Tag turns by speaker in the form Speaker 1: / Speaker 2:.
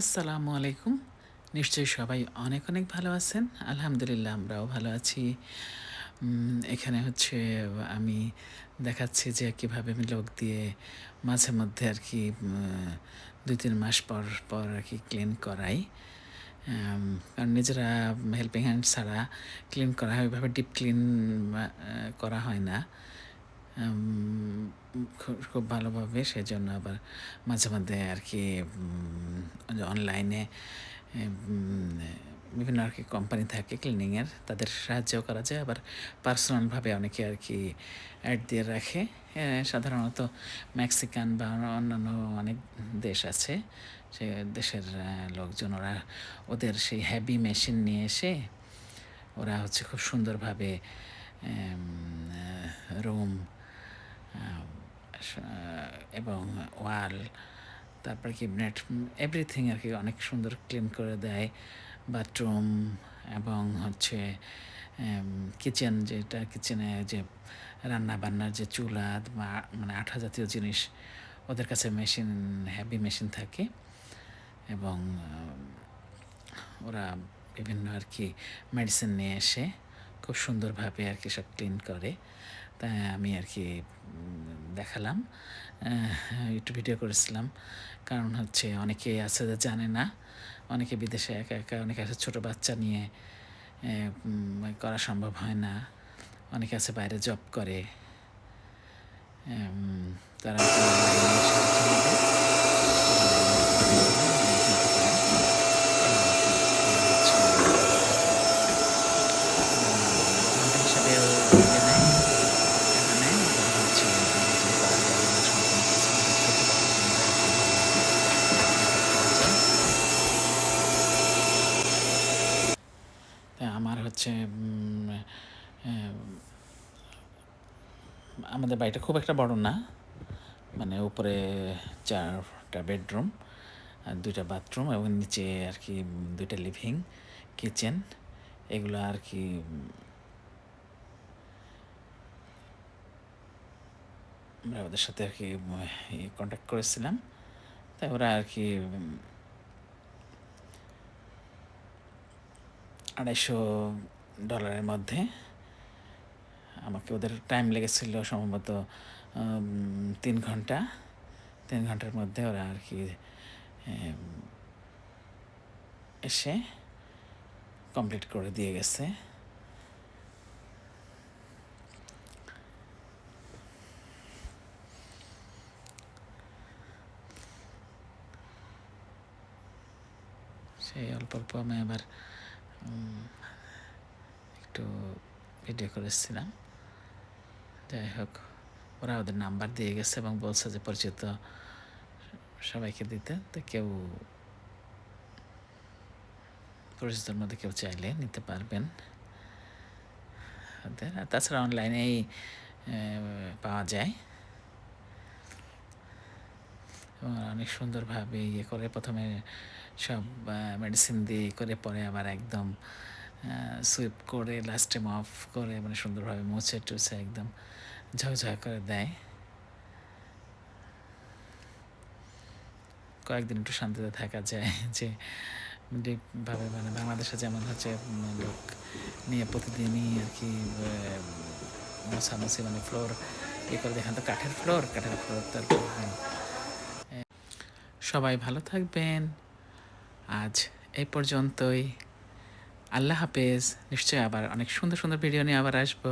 Speaker 1: আসসালামু আলাইকুম। নিশ্চয়ই সবাই অনেক অনেক ভালো আছেন। আলহামদুলিল্লাহ, আমরাও ভালো আছি। এখানে হচ্ছে আমি দেখাচ্ছি যে কীভাবে আমি লোক দিয়ে মাঝে মধ্যে আর কি দুই তিন মাস পর পর আর কি ক্লিন করাই। কারণ নিজেরা হেল্পিং হ্যান্ড ছাড়া ক্লিন করা হয়, ওইভাবে ডিপ ক্লিন করা হয় না। খুব ভালোভাবে সেজন্য আবার মাঝে মধ্যে আর কি অনলাইনে বিভিন্ন আর কি কোম্পানি থাকে ক্লিনিংয়ের তাদের সাহায্যও করা যায়। আবার পার্সোনালভাবে অনেকে আর কি অ্যাড দিয়ে রাখে। সাধারণত মেক্সিকান বা অন্যান্য অনেক দেশ আছে। সে দেশের লোকজন, ওরা ওদের সেই হ্যাভি মেশিন নিয়ে এসে ওরা হচ্ছে খুব সুন্দরভাবে রুম এবং ওয়াল, তারপর কি নেট এভরিথিং আর কি অনেক সুন্দর ক্লিন করে দেয়। বাথরুম এবং হচ্ছে কিচেন যেটা কিচেনে যে রান্না বান্নার যে চুলা, বা মানে আঠা জাতীয় জিনিস, ওদের কাছে মেশিন হ্যাভি মেশিন থাকে। এবং ওরা বিভিন্ন আর কি মেডিসিন নিয়ে এসে খুব সুন্দরভাবে আর কি সব ক্লিন করে। তাই আমি আর কি দেখালাম। একটু ভিডিও করেছিলাম। কারণ হচ্ছে অনেকে আছে জানে না। অনেকে বিদেশে একা একা, অনেকে আছে ছোটো বাচ্চা নিয়ে করা সম্ভব হয় না। অনেকে আছে বাইরে জব করে। তারা আর কি online এর সাহায্য নেবে। ঘণ্টা হিসাবেও ইয়ে নেয়, টাকা নেয়, এবং হচ্ছে যে করা যায় না, সম্পূর্ণ কিছু করতে পারে না। তাই আমার হচ্ছে আমাদের বাড়িটা খুব একটা বড় না। মানে উপরে চারটা বেডরুম, আর দুইটা বাথরুম এবং নিচে আর কি দুইটা লিভিং কিচেন। এগুলো আর কি আমরা ওদের সাথে আর কি কন্ট্যাক্ট করেছিলাম। তাই ওরা আর কি আড়াইশো ডলারের মধ্যে। আমাকে ওদের টাইম লেগেছিল সম্ভবত তিন ঘণ্টা। তিন ঘণ্টার মধ্যে ওরা আর কি এসে কমপ্লিট করে দিয়ে গেছে। সেই অল্প অল্প আমি আবার একটু ভিডিও করেছিলাম যাই হোক, ওরা ওদের নাম্বার দিয়ে গেছে এবং বলছে যে পরিচিত সবাইকে দিতে। তো কেউ পরিচিতর মধ্যে কেউ চাইলে নিতে পারবেন। ওদের তাছাড়া অনলাইনেই পাওয়া যায়। এবং অনেক সুন্দরভাবে ইয়ে করে প্রথমে সব মেডিসিন দিয়ে করে পরে আবার একদম সুইপ করে লাস্টে অফ করে মানে সুন্দরভাবে মুছে টুছে একদম ঝকঝক করে দেয় কয়েকদিন একটু শান্তিতে থাকা যায় যে ভাবে মানে বাংলাদেশে যেমন হচ্ছে লোক নিয়ে প্রতিদিনই আর কি মোছামুছি মানে ফ্লোর ইয়ে করে দেখেন তো, কাঠের ফ্লোর কাঠের ফ্লোর তারপর। সবাই ভালো থাকবেন। আজ এই পর্যন্তই। আল্লাহ হাফেজ। নিশ্চয়ই আবার অনেক সুন্দর সুন্দর ভিডিও নিয়ে আবার আসব।